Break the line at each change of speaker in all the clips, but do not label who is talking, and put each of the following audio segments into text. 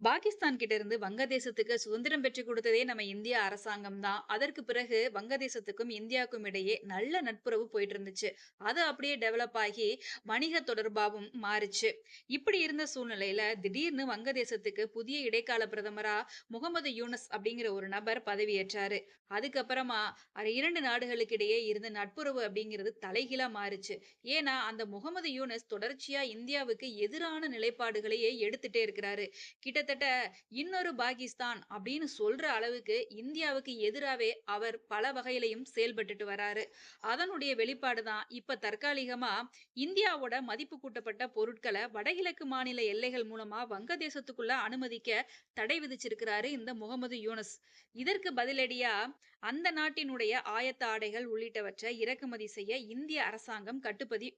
பாகிஸ்தான் கிட்ட இருந்து வங்கதேசத்துக்கு சுதந்திரம் பெற்றுக் கொடுத்ததே நம்ம இந்திய அரசாங்கம் தான். அதற்கு பிறகு வங்கதேசத்துக்கும் இந்தியாவுக்கும் இடையே நல்ல நட்புறவு போயிட்டு இருந்துச்சு. அது அப்படியே டெவலப் ஆகி வணிக தொடர்பாகவும் மாறுச்சு. இப்படி இருந்த சூழ்நிலையில திடீர்னு வங்கதேசத்துக்கு புதிய இடைக்கால பிரதமரா முகமது யூனஸ் அப்படிங்கிற ஒரு நபர் பதவியேற்றாரு. அதுக்கப்புறமா அது 2 நாடுகளுக்கு இடையே இருந்த நட்புறவு அப்படிங்கிறது தலைகீழா மாறுச்சு. ஏன்னா அந்த முகமது யூனஸ் தொடர்ச்சியா இந்தியாவுக்கு எதிரான நிலைப்பாடுகளையே எடுத்துட்டே இருக்கிறாரு. கிட்ட கிட்டத்தட்ட இன்னொரு பாகிஸ்தான் அப்படின்னு சொல்ற அளவுக்கு இந்தியாவுக்கு எதிராகவே அவர் பல வகையிலையும் செயல்பட்டுட்டு வராரு. அதனுடைய வெளிப்பாடு தான் இப்ப தற்காலிகமா இந்தியாவோட மதிப்பு கூட்டப்பட்ட பொருட்களை வடகிழக்கு மாநில எல்லைகள் மூலமா வங்கதேசத்துக்குள்ள அனுமதிக்க தடை விதிச்சிருக்கிறாரு இந்த முகமது யூனஸ். இதற்கு பதிலடியா அந்த நாட்டினுடைய ஆயத்த ஆடைகள் உள்ளிட்டவற்றை இறக்குமதி செய்ய இந்திய அரசாங்கம் கட்டுப்பதி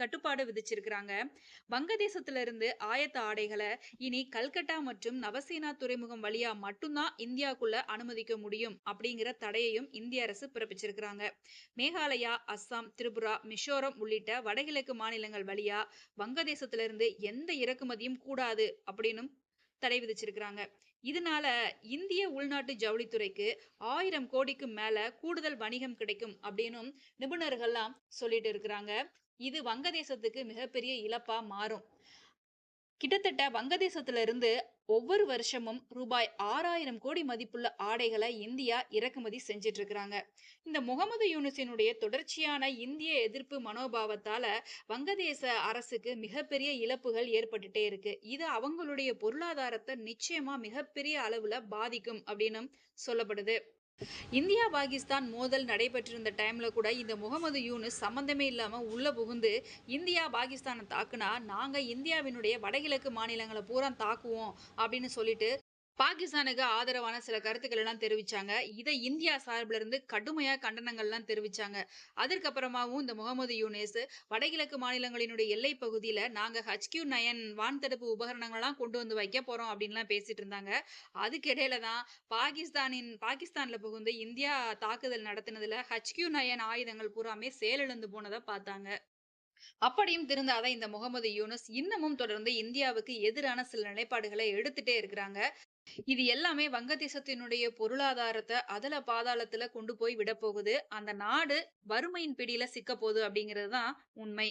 கட்டுப்பாடு விதிச்சிருக்கிறாங்க. வங்கதேசத்திலிருந்து ஆயத்த ஆடைகளை இனி கல்கட்டா மற்றும் நவசேனா துறைமுகம் வழியா மட்டும் இந்தியாவுக்குள்ள அனுமதிக்க முடியும் அப்படிங்கிற தடையையும் இந்திய அரசு பிறப்பிச்சிருக்கிறாங்க. மேகாலயா, அஸ்ஸாம், திரிபுரா, மிசோரம் உள்ளிட்ட வடகிழக்கு மாநிலங்கள் வழியா வங்கதேசத்திலிருந்து எந்த இறக்குமதியும் கூடாது அப்படின்னும் தடை விதிச்சிருக்கிறாங்க. இதனால இந்திய உள்நாட்டு ஜவுளித்துறைக்கு ஆயிரம் கோடிக்கு மேல கூடுதல் வணிகம் கிடைக்கும் அப்படின்னும் நிபுணர்கள்லாம் சொல்லிட்டு இருக்கிறாங்க. இது வங்கதேசத்துக்கு மிகப்பெரிய இழப்பா மாறும். கிட்டத்தட்ட வங்கதேசத்துல இருந்து ஒவ்வொரு வருஷமும் ரூபாய் 6000 கோடி மதிப்புள்ள ஆடைகளை இந்தியா இறக்குமதி செஞ்சிட்டு இருக்கிறாங்க. இந்த முகமது யூனிசினுடைய தொடர்ச்சியான இந்திய எதிர்ப்பு மனோபாவத்தால வங்கதேச அரசுக்கு மிகப்பெரிய இழப்புகள் ஏற்பட்டுட்டே இருக்கு. இது அவங்களுடைய பொருளாதாரத்தை நிச்சயமா மிகப்பெரிய அளவுல பாதிக்கும் அப்படின்னும் சொல்லப்படுது. இந்தியா, பாகிஸ்தான் மோதல் நடைபெற்றிருந்த டைம்ல கூட இந்த முகமது யூனு சம்பந்தமே இல்லாம உள்ள புகுந்து இந்தியா, பாகிஸ்தானை தாக்குனா நாங்க இந்தியாவினுடைய வடகிழக்கு மாநிலங்களை பூரா தாக்குவோம் அப்படின்னு சொல்லிட்டு பாகிஸ்தானுக்கு ஆதரவான சில கருத்துக்கள் எல்லாம் தெரிவிச்சாங்க. இதை இந்தியா சார்புல இருந்து கடுமையா கண்டனங்கள்லாம் தெரிவிச்சாங்க. அதற்கப்புறமாவும் இந்த முகமது யூனஸ் வடகிழக்கு மாநிலங்களினுடைய எல்லை பகுதியில நாங்க HQ-9 வான்தடுப்பு உபகரணங்கள்லாம் கொண்டு வந்து வைக்க போறோம் அப்படின்லாம் பேசிட்டு இருந்தாங்க. அதுக்கிடையில தான் பாகிஸ்தானின் பாகிஸ்தான்ல புகுந்து இந்தியா தாக்குதல் நடத்தினதுல ஹச்கியூ நயன் ஆயுதங்கள் பூராமே செயலிழந்து போனதை பார்த்தாங்க. அப்படியும் திருந்தாத இந்த முகமது யூனஸ் இன்னமும் தொடர்ந்து இந்தியாவுக்கு எதிரான சில நிலைப்பாடுகளை எடுத்துட்டே இருக்கிறாங்க. இது எல்லாமே வங்கதேசத்தினுடைய பொருளாதாரத்தை அதல பாதாளத்துல கொண்டு போய் விட போகுது அந்த நாடு வறுமையின் பிடியில சிக்கப்போகுது அப்படிங்கிறது தான் உண்மை.